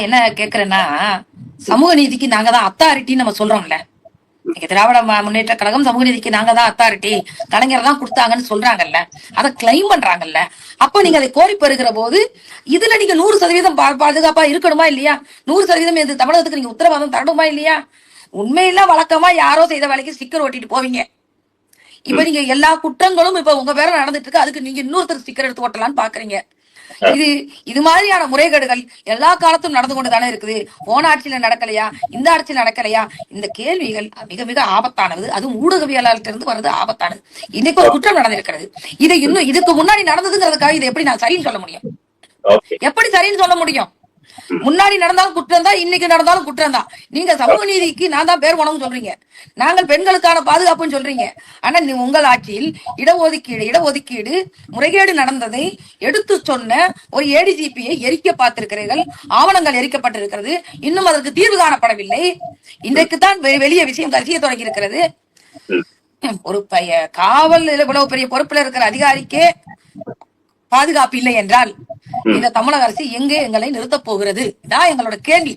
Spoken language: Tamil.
என்ன கேக்குறேன்னா சமூக நீதிக்கு நாங்க தான் அத்தாரிட்டின்னு நம்ம சொல்றோம்ல. இன்னைக்கு திராவிட முன்னேற்ற கழகம் சமூக நீதிக்கு நாங்க தான் அத்தாரிட்டி கலைஞர் தான் கொடுத்தாங்கன்னு சொல்றாங்கல்ல. அதை கிளைம் பண்றாங்கல்ல. அப்ப நீங்க அதை கோரி பெறுகிற போது இதுல நீங்க நூறு சதவீதம் பா- பாதுகாப்பா இருக்கணுமா இல்லையா? நூறு சதவீதம் இந்த தமிழகத்துக்கு நீங்க உத்தரவாதம் தரணுமா இல்லையா? உண்மையில வழக்கமா யாரோ செய்த வேலைக்கு ஸ்டிக்கர் ஓட்டிட்டு போவீங்க. இப்ப நீங்க எல்லா குற்றங்களும் இப்ப உங்க பேர நடந்துட்டு இருக்கு. அதுக்கு நீங்க இன்னொருத்தர் ஸ்டிக்கர் எடுத்து ஓட்டலாம்னு பாக்குறீங்க. இது இது மாதிரியான முறைகேடுகள் எல்லா காலத்தும் நடந்து கொண்டு தானே இருக்குது. போன ஆட்சியில நடக்கலையா? இந்த ஆட்சியில் நடக்கலையா? இந்த கேள்விகள் மிக மிக ஆபத்தானது. அதுவும் ஊடகவியலாளர்கிட்ட இருந்து வருது ஆபத்தானது. இன்னைக்கு ஒரு குற்றம் நடந்திருக்கிறது. இதை இன்னும் இதுக்கு முன்னாடி நடந்ததுங்கிறதுக்காக இதை எப்படி நான் சரின்னு சொல்ல முடியும்? எப்படி சரின்னு சொல்ல முடியும்? முன்னாடி நடந்தாலும் குற்றம் தான் இன்னைக்கு நடந்தாலும் குற்றம் தான். நீங்க சமூக நீதிக்கு நான் தான் பேர் போனோம்னு சொல்றீங்க. நாங்கள் பெண்களுக்கான பாதுகாப்புன்னு சொல்றீங்க. ஆனா நீ உங்கள் ஆட்சியில் இடஒதுக்கீடு இடஒதுக்கீடு முறைகேடு நடந்ததை எடுத்து சொன்ன ஒரு ஏடிஜிபியை எரிக்க பார்த்திருக்கிறீர்கள். ஆவணங்கள் எரிக்கப்பட்டிருக்கிறது. இன்னும் அதற்கு தீர்வு காணப்படவில்லை. இன்றைக்கு தான் வெளிய விஷயம் கசிய தொடங்கி இருக்கிறது ஒரு பைய காவல் இவ்வளவு பெரிய பொறுப்புல இருக்கிற அதிகாரிக்கே பாதுகாப்பு இல்லை என்றால் இந்த தமிழக அரசு எங்கே எங்களை நிறுத்தப் போகிறது? தான் எங்களோட கேள்வி.